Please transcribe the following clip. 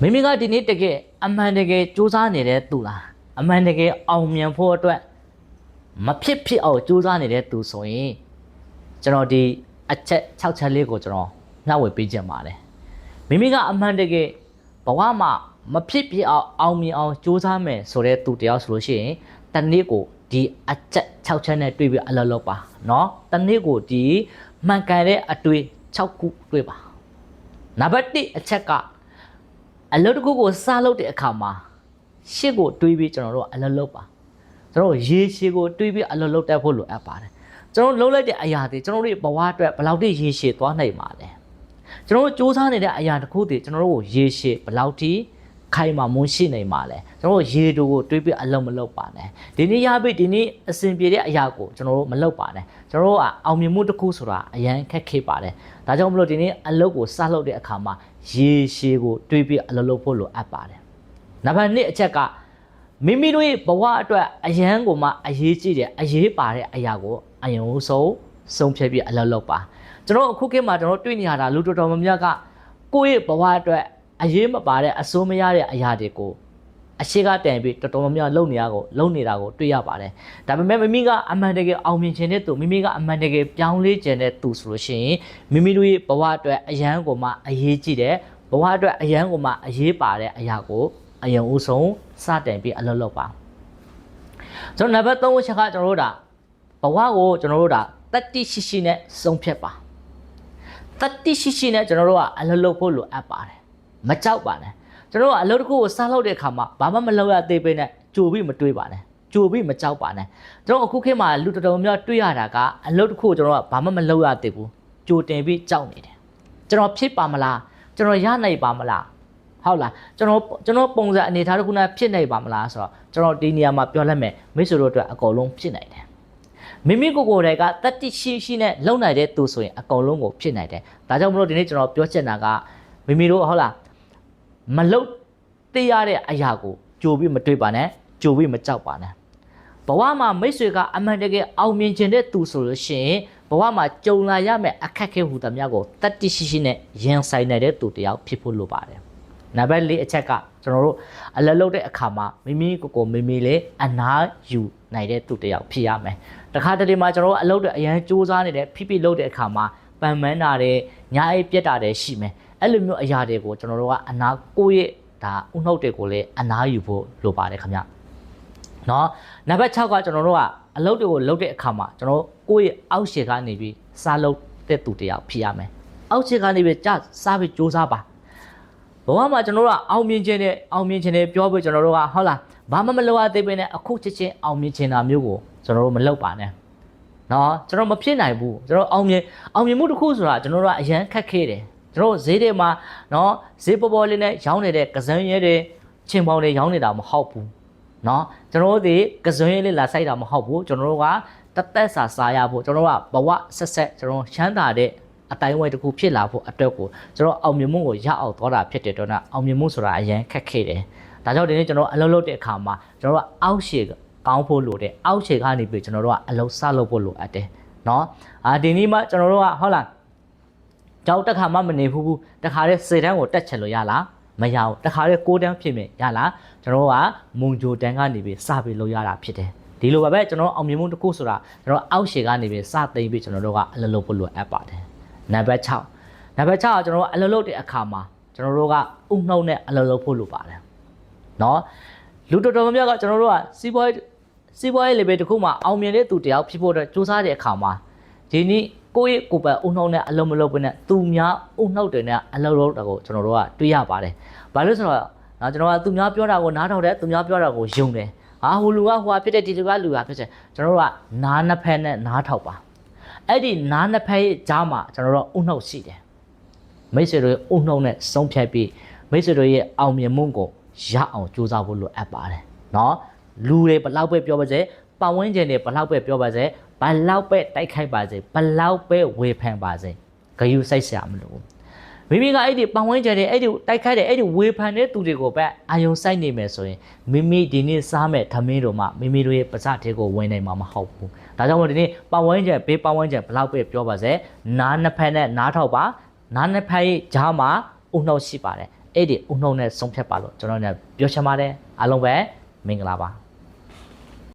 မိမိကဒီနေ့တကယ်အမှန်တကယ်စူးစမ်းနေတဲ့သူလားအမှန်တကယ်အောင်မြင်ဖို့အတွက်မဖြစ်ဖြစ်အောင်စူးစမ်းနေတဲ့သူဆိုရင်ကျွန်တော်ဒီအချက်6ချက်လေးကိုကျွန်တော်နှောက်ဝေပေးခြင်းပါတယ်မိမိကအမှန်တကယ်ဘဝမှာမဖြစ်ဖြစ်အောင်အောင်မြင်အောင်စူးစမ်းမယ်ဆိုတဲ့သူတယောက်ဆိုလို့ရှိရင်တနေ့ကိုဒီအချက်6ချက်နဲ့တွေ့ပြီးအလုပ်လုပ်ပါเนาะတနေ့ကိုဒီမှန်ကန်တဲ့အတွေ့6ခုတွေ့ပါနံပါတ်1အချက်က အလုပ်တစ်ခုကိုစလုပ်တဲ့အခါမှာရှစ်ကိုတွေးပြီးကျွန်တော်တို့အလုပ်လုပ်ပါကျွန်တော်တို့ရေရှည်ကိုတွေးပြီးအလုပ်လုပ်တတ်ဖို့လိုအပ်ပါတယ်ကျွန်တော်လုပ်လိုက်တဲ့အရာတွေကျွန်တော်တို့ဘဝအတွက်ဘယ်လောက်ထိရေရှည်သွားနိုင်မှာလဲကျွန်တော်တို့စူးစမ်းနေတဲ့အရာတစ်ခုတည်းကျွန်တော်တို့ကိုရေရှည်ဘယ်လောက်ထိ ခိုင်မာမွန်းရှိနိုင်မှာလဲကျွန်တော်တို့ရေတူကိုတွေးပြီးအလုပ်မလုပ်ပါနဲ့ဒီနေ့ရပြီဒီနေ့အဆင်ပြေတဲ့အရာကိုကျွန်တော်တို့မလုပ်ပါနဲ့ကျွန်တော်တို့ကအောင်မြင်မှုတစ်ခုဆိုတာအရန်ခက်ခဲပါတယ်ဒါကြောင့်မလို့ဒီနေ့အလုပ်ကိုစလုပ်တဲ့အခါမှာရေရှည်ကိုတွေးပြီးအလုပ်လုပ်ဖို့လိုအပ်ပါတယ်နံပါတ်1အချက်ကမိမိတို့ရဲ့ဘဝအတွက်အရန်ကိုမှအရေးကြီးတယ်အရေးပါတဲ့အရာကိုအယုံဆုံးဆုံးဖြတ်ပြီးအလုပ်လုပ်ပါကျွန်တော်အခုခေတ်မှာကျွန်တော်တွေ့နေရတာလူတော်တော်များများကကိုယ့်ရဲ့ဘဝအတွက် အရေးမပါတဲ့အစိုးမရတဲ့အရာတွေကိုအရှိကတန်ပြီးတော်တော်များများလုံနေရကိုလုံနေတာကိုတွေ့ရပါတယ်ဒါပေမဲ့မိမိကအမှန်တကယ်အောင်မြင်ခြင်းတဲ့သူမိမိကအမှန်တကယ်ပြောင်းလဲခြင်းတဲ့သူဆိုလို့ရှိရင်မိမိတို့ရဲ့ဘဝအတွက်အရန်ကိုမှအရေးကြီးတယ်ဘဝအတွက်အရန်ကိုမှအရေးပါတဲ့အရာကိုအယံဦးဆုံးစတင်ပြီးအလုပ်လုပ်ပါကျွန်တော်နံပါတ်3ချက်ကကျွန်တော်တို့ဒါဘဝကိုကျွန်တော်တို့ဒါတတိရှိရှိနဲ့ဆုံးဖြတ်ပါတတိရှိရှိနဲ့ကျွန်တော်တို့ကအလုပ်လုပ်ဖို့လိုအပ်ပါတယ် မကြောက်ပါနဲ့ကျွန်တော်တို့ကအလုပ်တစ်ခုကိုစားလုပ်တဲ့အခါမှာဘာမှမလုပ်ရသေးပေနဲ့ကြိုပြီးမတွေးပါနဲ့ကြိုပြီးမကြောက်ပါနဲ့ကျွန်တော်အခုခေတ်မှာလူတော်တော်များများတွေးရတာကအလုပ်တစ်ခုကိုကျွန်တော်ကဘာမှမလုပ်ရသေးဘူးကြိုတင်ပြီးကြောက်နေတယ်ကျွန်တော်ဖြစ်ပါမလားကျွန်တော်ရနိုင်ပါမလားဟုတ်လားကျွန်တော်ကျွန်တော်ပုံစံအနေထားတစ်ခုနဲ့ဖြစ်နိုင်ပါမလားဆိုတော့ကျွန်တော်ဒီနေရာမှာပြောလိုက်မယ်မိတ်ဆွေတို့အတွက်အကုန်လုံးဖြစ်နိုင်တယ်မိမိကိုယ်ကိုယ်တိုင်ကတတိရှိရှိနဲ့လုံနိုင်တဲ့သူဆိုရင်အကုန်လုံးကိုဖြစ်နိုင်တယ်ဒါကြောင့်မလို့ဒီနေ့ကျွန်တော်ပြောချင်တာကမိမိတို့ဟုတ်လား မလုံတေးရတဲ့အရာကိုကြိုပြီးမတွေးပါနဲ့ကြိုပြီးမကြောက်ပါနဲ့ဘဝမှာမိတ်ဆွေကအမှန်တကယ်အောင်မြင်ခြင်းတဲ့သူဆိုလို့ရှိရင်ဘဝမှာကြုံလာရမယ့်အခက်အခဲဟူသမျှကိုတတိရှိရှိနဲ့ရင်ဆိုင်နိုင်တဲ့သူတစ်ယောက်ဖြစ်ဖို့လိုပါတယ်နံပါတ်၄အချက်ကကျွန်တော်တို့အလလုပ်တဲ့အခါမှာမိမိကိုယ်ကိုမိမိလေးအနာယူနိုင်တဲ့သူတစ်ယောက်ဖြစ်ရမယ်တခါတလေမှာကျွန်တော်တို့အလုပ်တွေအရန်စူးစမ်းနေတဲ့ဖိဖိလုပ်တဲ့အခါမှာပန်ပန်းတာတွေညာအိပ်ပြက်တာတွေရှိမယ် အဲ့လိုမျိုးအရာတွေကိုကျွန်တော်တို့ကအနာကိုယ့်ရဲ့ဒါဥနှုတ်တွေကိုလည်းအနာယူဖို့လိုပါတယ်ခင်ဗျเนาะနံပါတ်6ကကျွန်တော်တို့ကအလုပ်တွေကိုလုပ်တဲ့အခါမှာကျွန်တော်ကိုယ့်ရဲ့အောက်ရှေကနေပြီးစားလုပ်တဲ့သူတစ်ယောက်ဖြစ်ရမယ်အောက်ရှေကနေပြီးကြစားပြီးစူးစမ်းပါဘဝမှာကျွန်တော်တို့ကအောင်မြင်ခြင်းနဲ့အောင်မြင်ခြင်းနဲ့ပြောပြီးကျွန်တော်တို့ကဟုတ်လားဘာမှမလုပ်ရသေးပေနဲ့အခုချက်ချင်းအောင်မြင်ခြင်းတာမျိုးကိုကျွန်တော်တို့မလုပ်ပါနဲ့နော်ကျွန်တော်မဖြစ်နိုင်ဘူးကျွန်တော်အောင်မြင်အောင်မြင်မှုတစ်ခုဆိုတာကျွန်တော်တို့ကအရန်ခက်ခဲတယ်ကျွန် တော်ဈေးတွေမှာနော်ဈေးပေါ်ပေါ်လေးနဲ့ရောင်းနေတဲ့ကစန်းရဲတွေချင်းပေါင်တွေရောင်းနေတာမဟုတ်ဘူးနော်ကျွန်တော်တို့ဒီကစန်းရဲလေးလာဆိုင်တာမဟုတ်ဘူးကျွန်တော်တို့ကတက်တက်စာစားရဖို့ကျွန်တော်တို့ကဘဝဆက်ဆက်ကျွန်တော်ရှမ်းသာတဲ့အတိုင်းဝဲတစ်ခုဖြစ်လာဖို့အတွက်ကိုကျွန်တော်အောင်မြင်မှုကိုရအောင်သွားတာဖြစ်တဲ့တော့နော်အောင်မြင်မှုဆိုတာအရင်ခက်ခဲတယ်ဒါကြောင့်ဒီနေ့ကျွန်တော်အလုပ်လုပ်တဲ့အခါမှာကျွန်တော်တို့အောက်ရှေကောင်းဖို့လိုတယ်အောက်ရှေကနေပြီးကျွန်တော်တို့ကအလုပ်စလုပ်ဖို့လိုအပ်တယ်နော်အာဒီနေ့မှကျွန်တော်တို့ကဟုတ်လား ကြောက်တစ်ခါမှမနေဘူးဘူးတခါတည်းစေတန်းကိုတက်ချင်လို့ရလားမရဘူးတခါတည်းကိုတန်းဖြစ်မြင်ရလားကျွန်တော်တို့ကမုံဂျိုတန်းကနေပြီးစပြီးလုပ်ရတာဖြစ်တယ်ဒီလိုပါပဲကျွန်တော်အောင်မြင်မှုတစ်ခုဆိုတာကျွန်တော်အောက်ရှေကနေပြီးစသိမ့်ပြီးကျွန်တော်တို့ကအလုပ်လုပ်ဖို့လိုအပ်ပါတယ်နံပါတ်6နံပါတ်6ကကျွန်တော်တို့အလုပ်လုပ်တဲ့အခါမှာကျွန်တော်တို့ကဥနှုတ်နဲ့အလုပ်လုပ်ဖို့လိုပါတယ်နော်လူတော်တော်များများကကျွန်တော်တို့ကစီးပွားရေးစီးပွားရေး level တစ်ခုမှာအောင်မြင်တဲ့သူတယောက်ဖြစ်ဖို့အတွက်စူးစမ်းတဲ့အခါမှာဒီနေ့ ကိုယ့်ရဲ့ကိုယ်ပိုင်ဥနှုတ်နဲ့အလုပ်မလုပ်ဘဲနဲ့သူများဥနှုတ်တွေနဲ့အလုပ်လုပ်တာကိုကျွန်တော်တို့ကတွေးရပါတယ်။ဘာလို့ဆိုတော့နော်ကျွန်တော်ကသူများပြောတာကိုနားထောင်တယ်သူများပြောတာကိုယုံတယ်။ဟာဟိုလူကဟိုကဖြစ်တဲ့ဒီလူကလူကဖြစ်တယ်ကျွန်တော်တို့ကနားနှစ်ဖက်နဲ့နားထောက်ပါ။အဲ့ဒီနားနှစ်ဖက်ရဲ့ကြားမှာကျွန်တော်တို့ဥနှုတ်ရှိတယ်။မိတ်ဆွေတို့ရဲ့ဥနှုတ်နဲ့ဆုံးဖြတ်ပြီးမိတ်ဆွေတို့ရဲ့အောင်မြင်မှုကိုရအောင်ကြိုးစားဖို့လိုအပ်ပါတယ်။နော်လူတွေဘလောက်ပဲပြောပါစေ ပတ်ဝန်းကျင်တွေဘလောက်ပဲပြောပါစေဘလောက်ပဲတိုက်ခိုက်ပါစေဘလောက်ပဲဝေဖန်ပါစေဂယုစိုက်ဆရာမလို့မိမိကအဲ့ဒီပတ်ဝန်းကျင်တွေအဲ့ဒီတိုက်ခိုက်တဲ့အဲ့ဒီဝေဖန်တဲ့သူတွေကိုပဲအာယုံစိုက်နေမယ်ဆိုရင်မိမိဒီနေ့စားမဲ့ထမင်းတို့မှမိမိတို့ရဲ့ပါစတဲ့ကိုဝင်နိုင်မှာမဟုတ်ဘူးဒါကြောင့်မို့ဒီနေ့ပတ်ဝန်းကျင်ဘေးပတ်ဝန်းကျင်ဘလောက်ပဲပြောပါစေနားနှစ်ဖက်နဲ့နားထောက်ပါနားနှစ်ဖက်ရဲ့ဂျားမှာဥနှုတ်ရှိပါတယ်အဲ့ဒီဥနှုံနဲ့ဆုံးဖြတ်ပါလို့ကျွန်တော်တို့ပြောချင်ပါတယ်အားလုံးပဲမင်္ဂလာပါ